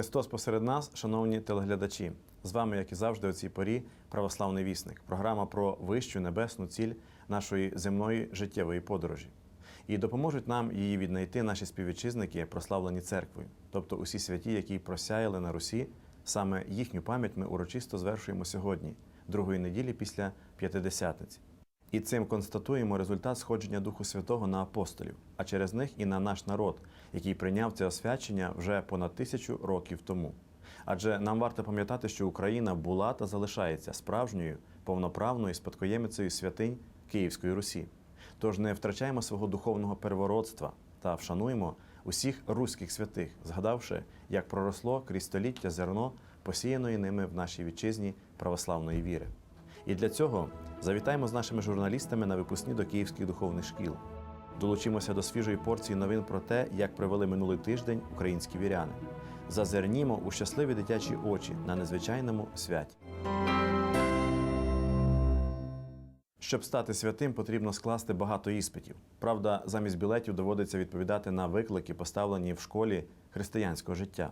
Христос посеред нас, шановні телеглядачі. З вами, як і завжди, у цій порі, православний вісник. Програма про вищу небесну ціль нашої земної життєвої подорожі. І допоможуть нам її віднайти наші співвітчизники, прославлені церквою, тобто усі святі, які просяяли на Русі. Саме їхню пам'ять ми урочисто звершуємо сьогодні, другої неділі після П'ятидесятниці. І цим констатуємо результат сходження Духу Святого на апостолів, а через них і на наш народ, який прийняв це освячення вже понад тисячу років тому. Адже нам варто пам'ятати, що Україна була та залишається справжньою повноправною спадкоємицею святинь Київської Русі. Тож не втрачаємо свого духовного первородства та вшануємо усіх руських святих, згадавши, як проросло крізь століття зерно, посіяної ними в нашій вітчизні православної віри. І для цього завітаємо з нашими журналістами на випускні до київських духовних шкіл. Долучимося до свіжої порції новин про те, як провели минулий тиждень українські віряни. Зазирнімо у щасливі дитячі очі на незвичайному святі. Щоб стати святим, потрібно скласти багато іспитів. Правда, замість білетів доводиться відповідати на виклики, поставлені в школі християнського життя.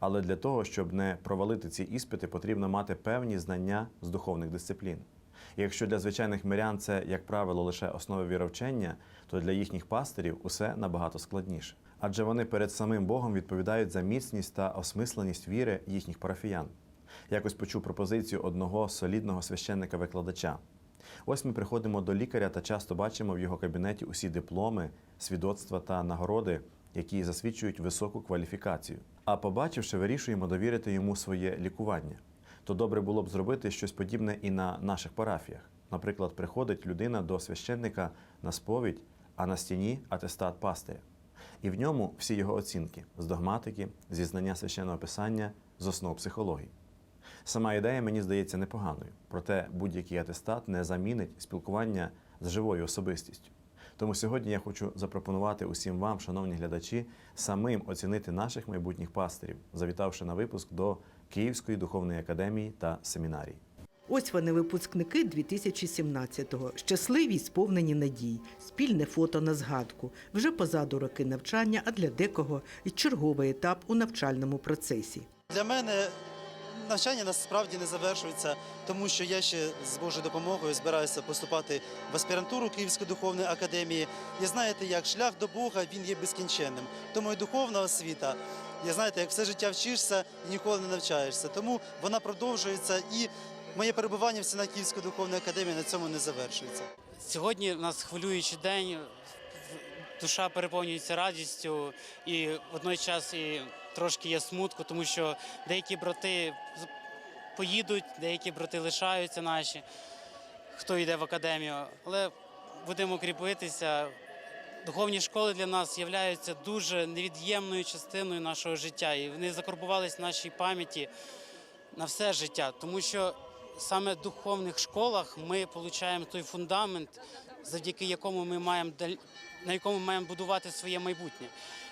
Але для того, щоб не провалити ці іспити, потрібно мати певні знання з духовних дисциплін. Якщо для звичайних мирян це, як правило, лише основи віровчення, то для їхніх пастирів усе набагато складніше. Адже вони перед самим Богом відповідають за міцність та осмисленість віри їхніх парафіян. Якось почув пропозицію одного солідного священника-викладача. Ось ми приходимо до лікаря та часто бачимо в його кабінеті усі дипломи, свідоцтва та нагороди, які засвідчують високу кваліфікацію. А побачивши, вирішуємо довірити йому своє лікування. То добре було б зробити щось подібне і на наших парафіях. Наприклад, приходить людина до священника на сповідь, а на стіні атестат пастиря. І в ньому всі його оцінки з догматики, зі знання священного писання, з основ психології. Сама ідея мені здається непоганою, проте будь-який атестат не замінить спілкування з живою особистістю. Тому сьогодні я хочу запропонувати усім вам, шановні глядачі, самим оцінити наших майбутніх пастирів, завітавши на випуск до Київської духовної академії та семінарії. Ось вони, випускники 2017-го. Щасливі й сповнені надій. Спільне фото на згадку. Вже позаду роки навчання, а для декого і черговий етап у навчальному процесі. Для мене навчання насправді не завершується, тому що я ще з Божою допомогою збираюся поступати в аспірантуру Київської духовної академії. І знаєте, як шлях до Бога він є безкінченним. Тому і духовна освіта. Я знаєте, як все життя вчишся і ніколи не навчаєшся. Тому вона продовжується і моє перебування в стінах Київської духовної академії на цьому не завершується. Сьогодні у нас хвилюючий день, душа переповнюється радістю, і водночас і трошки є смутку, тому що деякі брати поїдуть, деякі брати лишаються наші, хто йде в академію. Але будемо кріпитися. Духовні школи для нас являються дуже невід'ємною частиною нашого життя, і вони закарбувались в нашій пам'яті на все життя, тому що саме в духовних школах ми отримуємо той фундамент, завдяки якому ми маємо на якому ми маємо будувати своє майбутнє,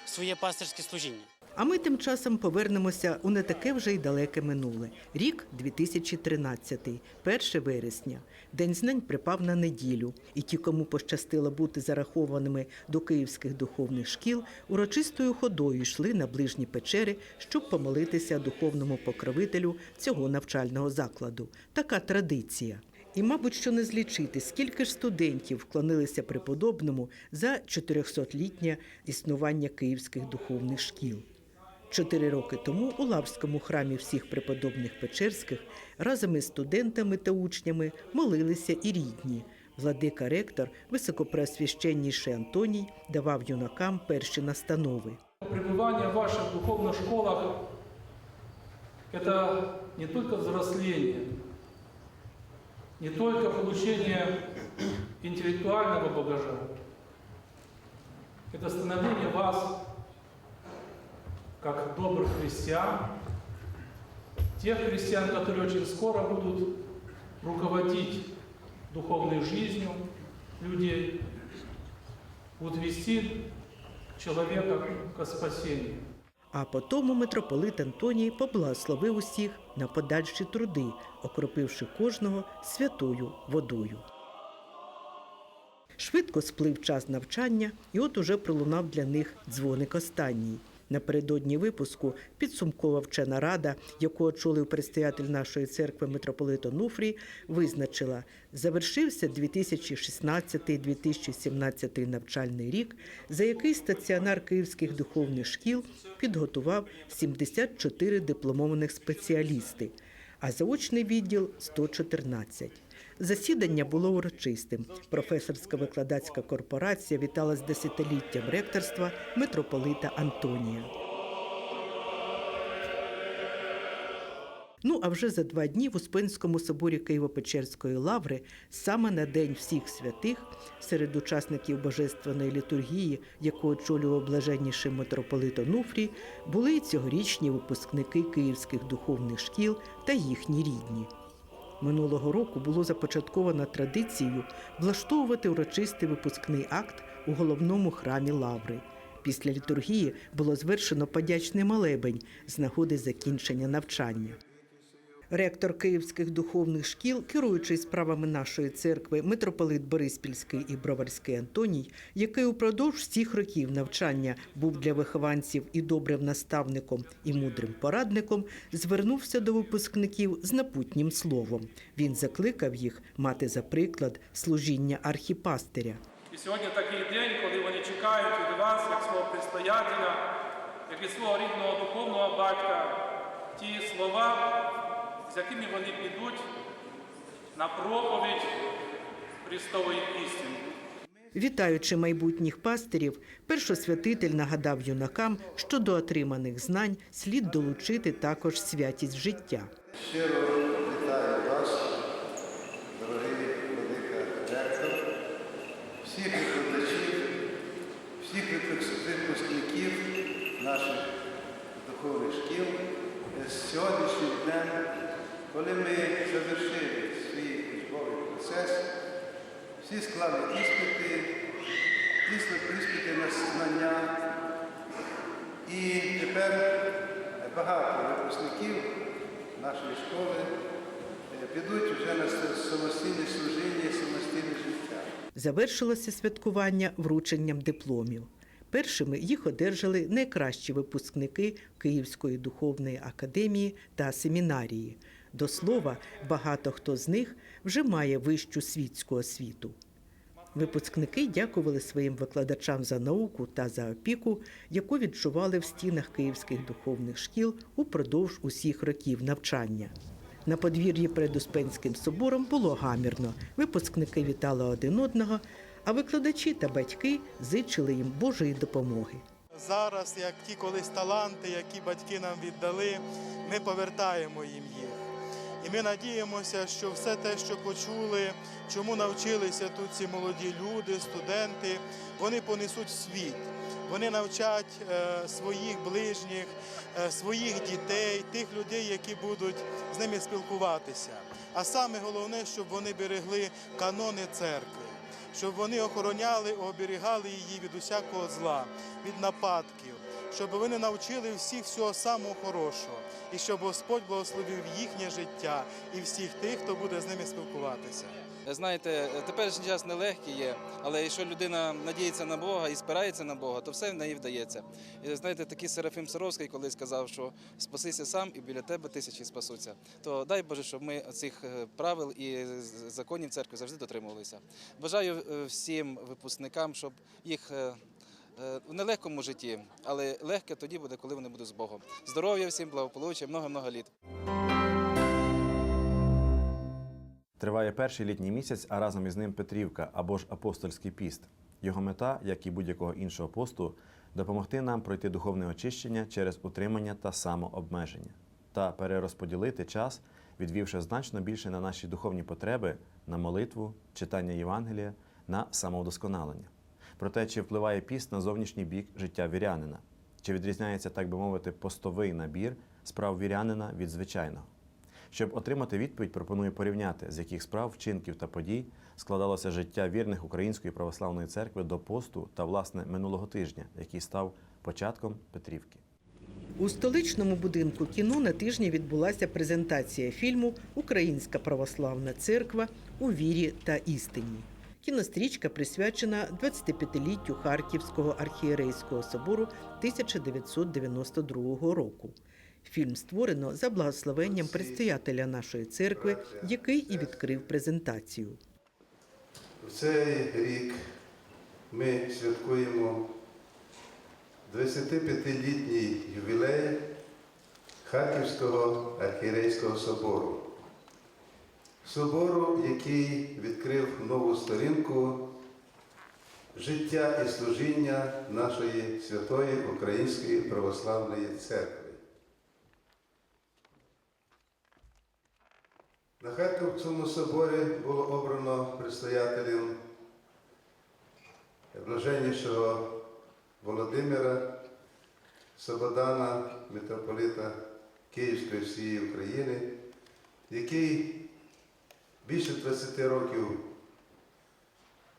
своє пастирське служіння. А ми тим часом повернемося у не таке вже й далеке минуле. Рік 2013, 1 вересня. День знань припав на неділю, і ті, кому пощастило бути зарахованими до київських духовних шкіл, урочистою ходою йшли на ближні печери, щоб помолитися духовному покровителю цього навчального закладу. Така традиція. І, мабуть, що не злічити, скільки ж студентів вклонилися преподобному за 400-літнє існування київських духовних шкіл. Чотири роки тому у Лавському храмі всіх преподобних Печерських разом із студентами та учнями молилися і рідні. Владика ректор, високопреосвященніший Антоній, давав юнакам перші настанови. Пребывание в ваших духовных школах – это не только взросление, не только получение интеллектуального багажа, это становление вас как добрых христиан, тех христиан, которые очень скоро будут руководить духовной жизнью людей, будут вести человека к спасению. А потому митрополит Антоній поблагословив усіх на подальші труди, окропивши кожного святою водою. Швидко сплив час навчання, і от уже пролунав для них дзвоник останній. Напередодні випуску підсумкова вчена рада, яку очолив предстоятель нашої церкви митрополит Онуфрій, визначила, завершився 2016-2017 навчальний рік, за який стаціонар київських духовних шкіл підготував 74 дипломованих спеціалісти, а заочний відділ 114. Засідання було урочистим. Професорська викладацька корпорація вітала з десятиліттям ректорства митрополита Антонія. Ну а вже за два дні в Успенському соборі Києво-Печерської лаври, саме на День всіх святих, серед учасників божественної літургії, яку очолював блаженніший митрополит Онуфрій, були й цьогорічні випускники київських духовних шкіл та їхні рідні. Минулого року було започатковано традицією влаштовувати урочистий випускний акт у головному храмі Лаври. Після літургії було звершено подячний молебень з нагоди закінчення навчання. Ректор київських духовних шкіл, керуючий справами нашої церкви, митрополит Бориспільський і Броварський Антоній, який упродовж всіх років навчання був для вихованців і добрим наставником, і мудрим порадником, звернувся до випускників з напутнім словом. Він закликав їх мати за приклад служіння архіпастиря. І сьогодні такий день, коли вони чекають від вас, як свого предстоятеля, як від свого рідного духовного батька, ті слова, з якими вони підуть на проповідь Христової істини. Вітаючи майбутніх пастирів, першосвятитель нагадав юнакам, що до отриманих знань слід долучити також святість життя. Щиро вітаю вас, дорогий владика ректор, всіх викладачів, всіх випускників наших духовних шкіл з сьогоднішнім днем, коли ми завершили свій учбовий процес, всі склали іспити, іспити на знання. І тепер багато випускників нашої школи е, підуть вже на самостійне служіння самостійне життя. Завершилося святкування врученням дипломів. Першими їх одержали найкращі випускники Київської духовної академії та семінарії. До слова, багато хто з них вже має вищу світську освіту. Випускники дякували своїм викладачам за науку та за опіку, яку відчували в стінах київських духовних шкіл упродовж усіх років навчання. На подвір'ї перед Успенським собором було гамірно. Випускники вітали один одного, а викладачі та батьки зичили їм Божої допомоги. Зараз, як ті колись таланти, які батьки нам віддали, ми повертаємо їм їх. І ми надіємося, що все те, що почули, чому навчилися тут ці молоді люди, студенти, вони понесуть світ. Вони навчать е, своїх ближніх, е, своїх дітей, тих людей, які будуть з ними спілкуватися. А саме головне, щоб вони берегли канони церкви щоб вони охороняли, оберігали її від усякого зла, від нападків, щоб вони навчили всіх всього самого хорошого, і щоб Господь благословив їхнє життя і всіх тих, хто буде з ними спілкуватися. Знаєте, теперішній час нелегкий є, але якщо людина надіється на Бога і спирається на Бога, то все в неї вдається. І знаєте, такий Серафим Саровський колись сказав, що спасися сам і біля тебе тисячі спасуться. То дай Боже, щоб ми цих е, правил і законів церкви завжди дотримувалися. Бажаю е, всім випускникам, щоб їх. Е, В нелегкому житті, але легке тоді буде, коли вони будуть з Богом. Здоров'я всім, благополуччя, много-много літ. Триває перший літній місяць, а разом із ним Петрівка або ж апостольський піст. Його мета, як і будь-якого іншого посту, допомогти нам пройти духовне очищення через утримання та самообмеження та перерозподілити час, відвівши значно більше на наші духовні потреби, на молитву, читання Євангелія, на самовдосконалення. Проте, чи впливає піст на зовнішній бік життя вірянина? Чи відрізняється, так би мовити, постовий набір справ вірянина від звичайного? Щоб отримати відповідь, пропоную порівняти, з яких справ, вчинків та подій складалося життя вірних Української православної церкви до посту та власне минулого тижня, який став початком Петрівки. У столичному будинку кіно на тижні відбулася презентація фільму Українська православна церква у вірі та істині. Кінострічка присвячена 25-літтю Харківського архієрейського собору 1992 року. Фільм створено за благословенням предстоятеля нашої церкви, який і відкрив презентацію. В цей рік ми святкуємо 25-літній ювілей Харківського архієрейського собору. Собору, який відкрив нову сторінку життя і служіння нашої святої Української православної церкви. На Харківському соборі було обрано предстоятелем блаженнішого Володимира Слободана, митрополита Київської всієї України, який більше 20 років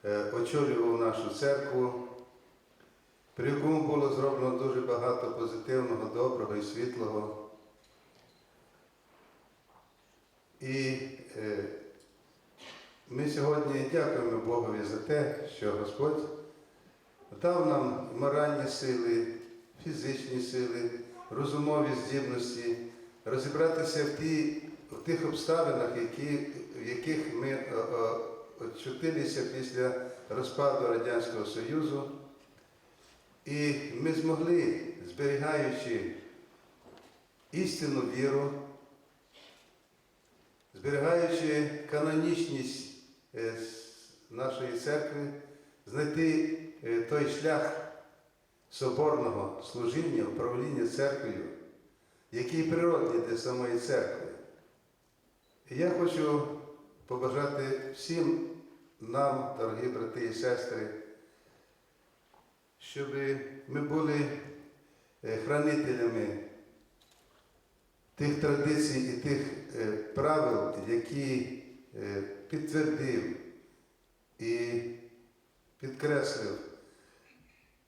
е, очолював нашу церкву, при якому було зроблено дуже багато позитивного, доброго і світлого. І е, ми сьогодні дякуємо Богові за те, що Господь дав нам моральні сили, фізичні сили, розумові здібності розібратися в, ті, в тих обставинах, які, яких ми е, е, очутилися після розпаду Радянського Союзу. І ми змогли, зберігаючи істинну віру, зберігаючи канонічність е, нашої церкви, знайти той шлях соборного служіння, управління церквою, який природний для самої церкви. Я хочу побажати всім нам, дорогі брати і сестри, щоб ми були е, хранителями тих традицій і тих е, правил, які е, підтвердив і підкреслив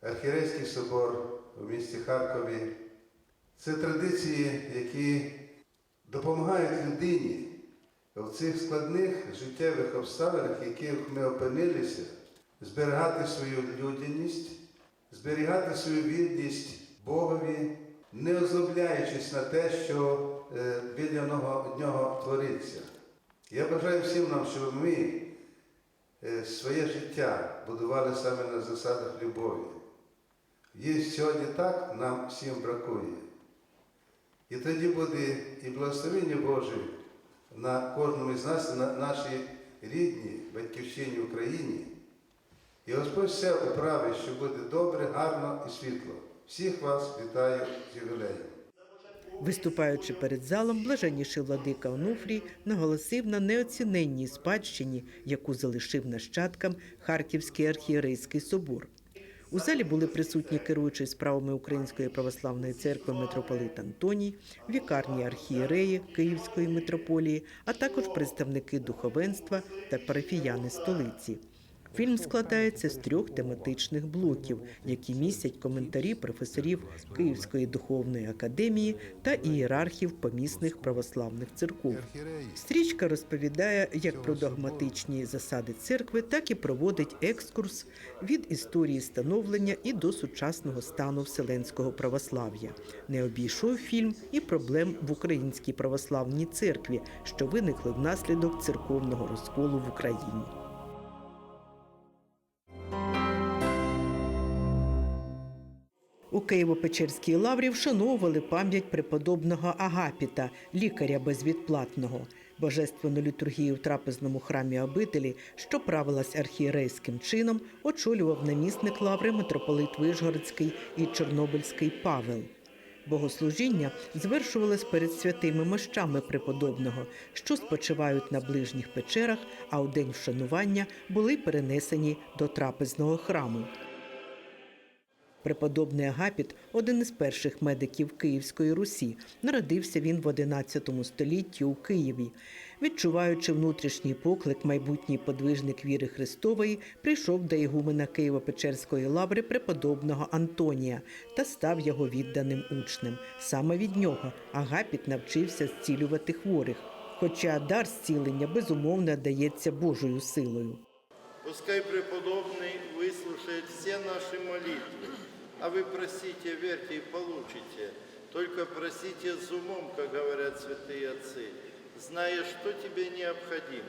Архірейський собор у місті Харкові. Це традиції, які допомагають людині в цих складних життєвих обставинах, в яких ми опинилися, зберігати свою людяність, зберігати свою вірність Богові, не озлобляючись на те, що е, біля нього, твориться. Я бажаю всім нам, щоб ми е, своє життя будували саме на засадах любові. Є сьогодні так, нам всім бракує. І тоді буде і благословення Боже на кожному з нас, на нашій рідній батьківщині Україні. І Господь все управить, що буде добре, гарно і світло. Всіх вас вітаю з ювілеєм. Виступаючи перед залом, блаженніший владика Онуфрій наголосив на неоціненній спадщині, яку залишив нащадкам Харківський архієрейський собор. У залі були присутні керуючий справами Української православної церкви митрополит Антоній, вікарні архієреї Київської митрополії, а також представники духовенства та парафіяни столиці. Фільм складається з трьох тематичних блоків, які містять коментарі професорів Київської духовної академії та ієрархів помісних православних церков. Стрічка розповідає як про догматичні засади церкви, так і проводить екскурс від історії становлення і до сучасного стану вселенського православ'я. Не обійшов фільм і проблем в українській православній церкві, що виникли внаслідок церковного розколу в Україні. Києво-Печерській лаврі вшановували пам'ять преподобного Агапіта, лікаря безвідплатного. Божественну літургію в трапезному храмі обителі, що правилась архієрейським чином, очолював намісник лаври митрополит Вишгородський і Чорнобильський Павел. Богослужіння звершувалось перед святими мощами преподобного, що спочивають на ближніх печерах, а у день вшанування були перенесені до трапезного храму. Преподобний Агапіт – один із перших медиків Київської Русі. Народився він в XI столітті у Києві. Відчуваючи внутрішній поклик, майбутній подвижник віри Христової прийшов до ігумена Києво-Печерської лаври преподобного Антонія та став його відданим учнем. Саме від нього Агапіт навчився зцілювати хворих, хоча дар зцілення безумовно дається Божою силою. Пускай преподобный выслушает все наши молитвы, а вы просите, верьте и получите. Только просите с умом, как говорят святые отцы, зная, что тебе необходимо.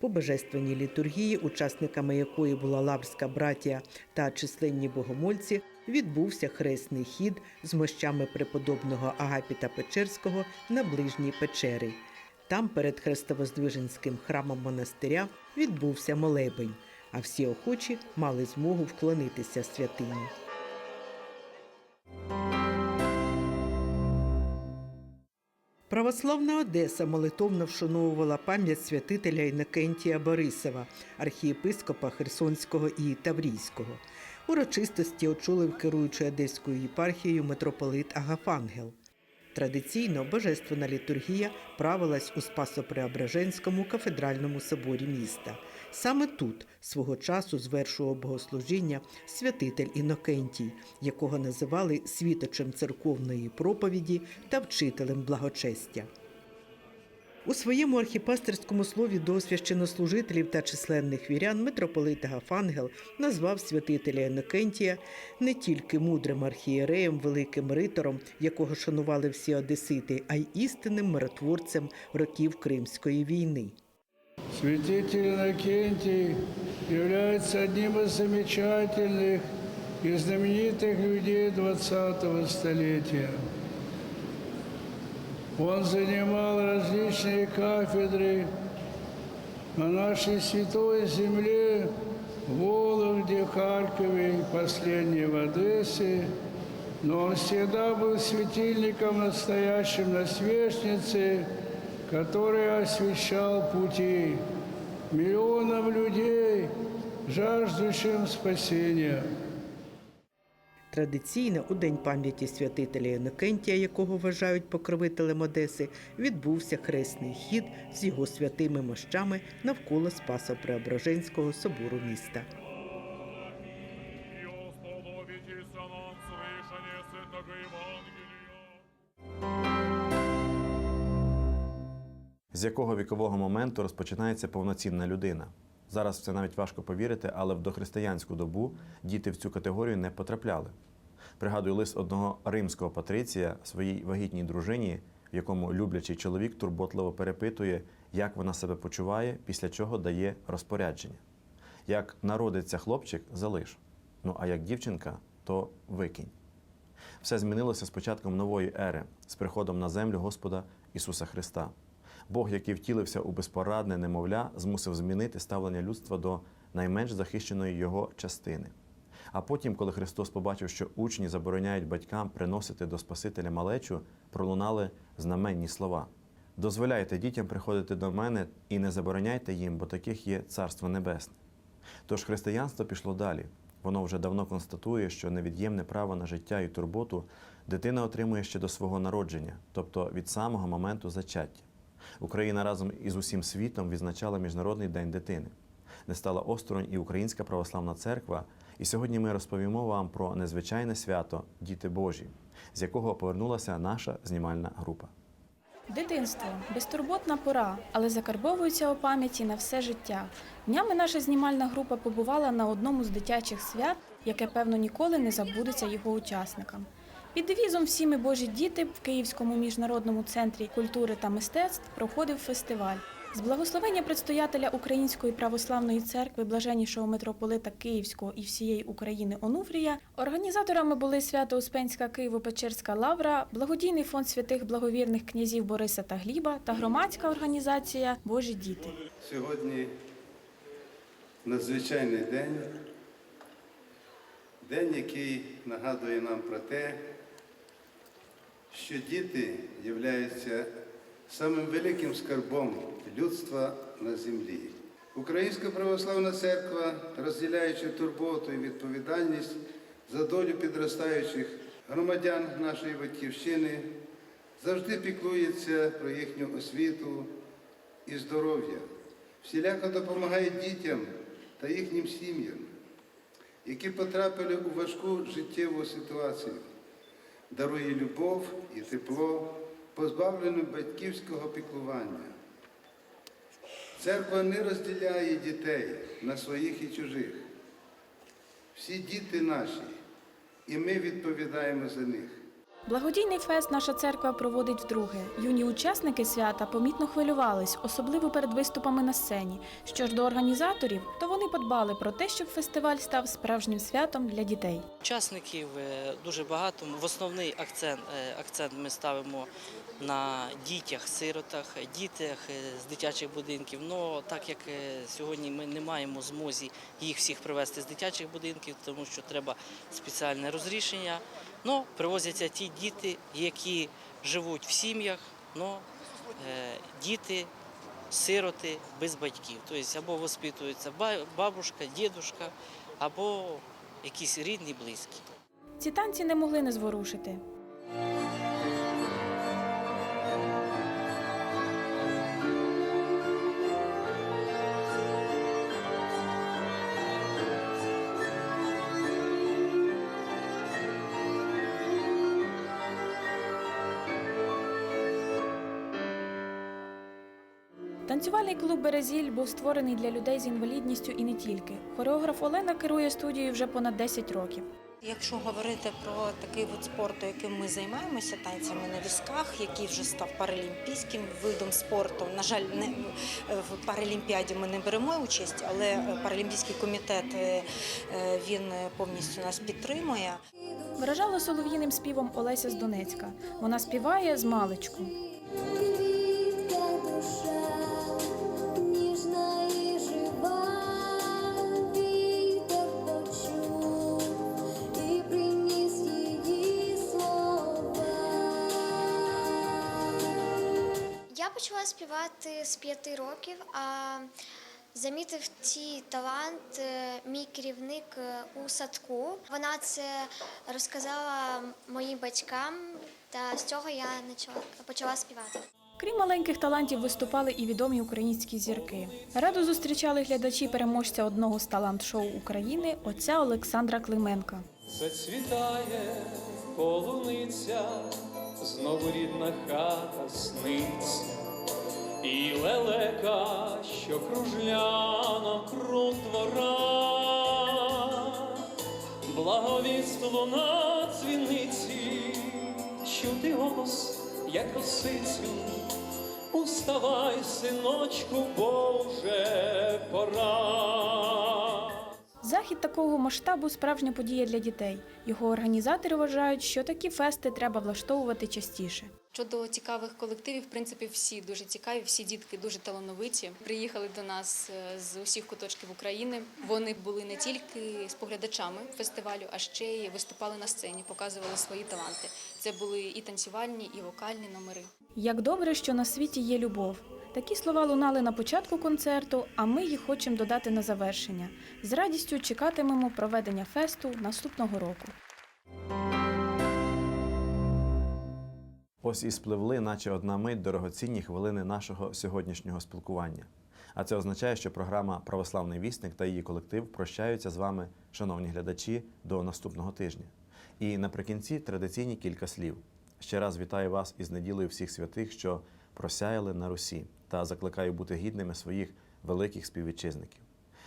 По божественній літургії, учасниками якої була лаврська братія та численні богомольці, відбувся хресний хід з мощами преподобного Агапіта Печерського на ближній печери. Там, перед Хрестовоздвиженським храмом монастиря, відбувся молебень, а всі охочі мали змогу вклонитися святині. Православна Одеса молитовно вшановувала пам'ять святителя Інокентія Борисова, архієпископа Херсонського і Таврійського. Урочистості очолив керуючий Одеською єпархією митрополит Агафангел. Традиційно божественна літургія правилась у Спасо-Преображенському кафедральному соборі міста. Саме тут свого часу звершував богослужіння святитель Інокентій, якого називали світочем церковної проповіді та вчителем благочестя. У своєму архіпастерському слові до священнослужителів та численних вірян митрополит Агафангел назвав святителя Інокентія не тільки мудрим архієреєм, великим ритором, якого шанували всі одесити, а й істинним миротворцем років Кримської війни. Святитель Иннокентий является одним из замечательных и знаменитых людей 20-го столетия. Он занимал различные кафедры на нашей святой земле, в Вологде, Харькове последней в Одессе, но он всегда был светильником настоящим на свечнице, который освещал пути миллионам людей, жаждущим спасения. Традиційно у день пам'яті святителя Інокентія, якого вважають покровителем Одеси, відбувся хресний хід з його святими мощами навколо Спасо-Преображенського собору міста. З якого вікового моменту розпочинається повноцінна людина? Зараз це навіть важко повірити, але в дохристиянську добу діти в цю категорію не потрапляли. Пригадую лист одного римського патриція своїй вагітній дружині, в якому люблячий чоловік турботливо перепитує, як вона себе почуває, після чого дає розпорядження. Як народиться хлопчик, залиш. Ну а як дівчинка, то викинь. Все змінилося з початком нової ери, з приходом на землю Господа Ісуса Христа. Бог, який втілився у безпорадне немовля, змусив змінити ставлення людства до найменш захищеної його частини. А потім, коли Христос побачив, що учні забороняють батькам приносити до Спасителя малечу, пролунали знаменні слова: Дозволяйте дітям приходити до мене і не забороняйте їм, бо таких є Царство Небесне. Тож християнство пішло далі. Воно вже давно констатує, що невід'ємне право на життя і турботу дитина отримує ще до свого народження, тобто від самого моменту зачаття. Україна разом із усім світом відзначала Міжнародний день дитини. Не стала осторонь і Українська православна церква. І сьогодні ми розповімо вам про незвичайне свято Діти Божі, з якого повернулася наша знімальна група. Дитинство безтурботна пора, але закарбовується у пам'яті на все життя. Днями наша знімальна група побувала на одному з дитячих свят, яке певно ніколи не забудеться його учасникам. Під девізом Всі ми Божі діти в Київському міжнародному центрі культури та мистецтв проходив фестиваль. З благословення предстоятеля Української православної церкви блаженнішого митрополита Київського і всієї України Онуфрія організаторами були свято Успенська Києво-Печерська лавра, благодійний фонд святих благовірних князів Бориса та Гліба та громадська організація Божі діти. Сьогодні надзвичайний день, день, який нагадує нам про те, що діти являються самим великим скарбом людства на землі. Українська православна церква, розділяючи турботу і відповідальність за долю підростаючих громадян нашої батьківщини, завжди піклується про їхню освіту і здоров'я, всіляко допомагає дітям та їхнім сім'ям, які потрапили у важку життєву ситуацію, дарує любов і тепло, позбавлену батьківського піклування. Церква не розділяє дітей на своїх і чужих. Всі діти наші, і ми відповідаємо за них. Благодійний фест наша церква проводить вдруге. Юні учасники свята помітно хвилювались, особливо перед виступами на сцені. Що ж до організаторів, то вони подбали про те, щоб фестиваль став справжнім святом для дітей. Учасників е, дуже багато. В основний акцент, е, акцент ми ставимо на дітях, сиротах, дітях е, з дитячих будинків. Ну так як сьогодні ми не маємо змозі їх всіх привезти з дитячих будинків, тому що треба спеціальне розрішення. Ну, привозяться ті діти, які живуть в сім'ях, ну, е, діти, сироти без батьків. Тобто або воспитується ба- бабушка, дідушка, або якісь рідні, близькі. Ці танці не могли не зворушити. Клуб Березіль був створений для людей з інвалідністю і не тільки. Хореограф Олена керує студією вже понад 10 років. Якщо говорити про такий вид спорту, яким ми займаємося танцями на візках, який вже став паралімпійським видом спорту. На жаль, не в паралімпіаді ми не беремо участь, але паралімпійський комітет е, е, він повністю нас підтримує. Виражала солов'їним співом Олеся з Донецька. Вона співає з маличку. Співати з п'яти років, а замітив цей талант е, мій керівник е, у садку. Вона це розказала моїм батькам, та з цього я почала, почала співати. Крім маленьких талантів, виступали і відомі українські зірки. Радо зустрічали глядачі переможця одного з талант-шоу України отця Олександра Клименка. Зацвітає полуниця, знову рідна хата сниться, і лелека, що кружля навкруг двора, благовість луна дзвіниці, чути голос, як росицю. Уставай, синочку, бо вже пора. Захід такого масштабу справжня подія для дітей. Його організатори вважають, що такі фести треба влаштовувати частіше. Щодо цікавих колективів, в принципі, всі дуже цікаві, всі дітки дуже талановиті. Приїхали до нас е, з усіх куточків України. Вони були не тільки споглядачами фестивалю, а ще й виступали на сцені, показували свої таланти. Це були і танцювальні, і вокальні номери. Як добре, що на світі є любов. Такі слова лунали на початку концерту, а ми їх хочемо додати на завершення. З радістю чекатимемо проведення фесту наступного року. Ось і спливли, наче одна мить, дорогоцінні хвилини нашого сьогоднішнього спілкування. А це означає, що програма Православний вісник та її колектив прощаються з вами, шановні глядачі, до наступного тижня. І наприкінці традиційні кілька слів. Ще раз вітаю вас із неділею всіх святих, що просяяли на Русі, та закликаю бути гідними своїх великих співвітчизників.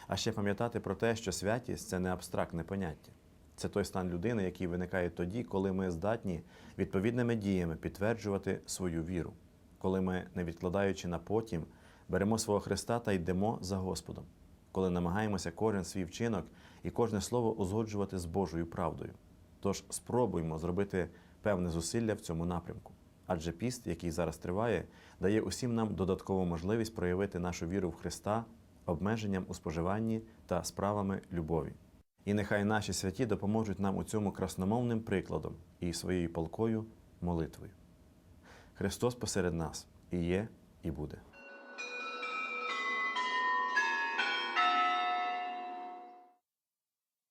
А ще пам'ятати про те, що святість це не абстрактне поняття. Це той стан людини, який виникає тоді, коли ми здатні відповідними діями підтверджувати свою віру, коли ми, не відкладаючи на потім, беремо свого Христа та йдемо за Господом, коли намагаємося кожен свій вчинок і кожне слово узгоджувати з Божою правдою. Тож спробуймо зробити певне зусилля в цьому напрямку. Адже піст, який зараз триває, дає усім нам додаткову можливість проявити нашу віру в Христа обмеженням у споживанні та справами любові. І нехай наші святі допоможуть нам у цьому красномовним прикладом і своєю палкою молитвою. Христос посеред нас і є, і буде.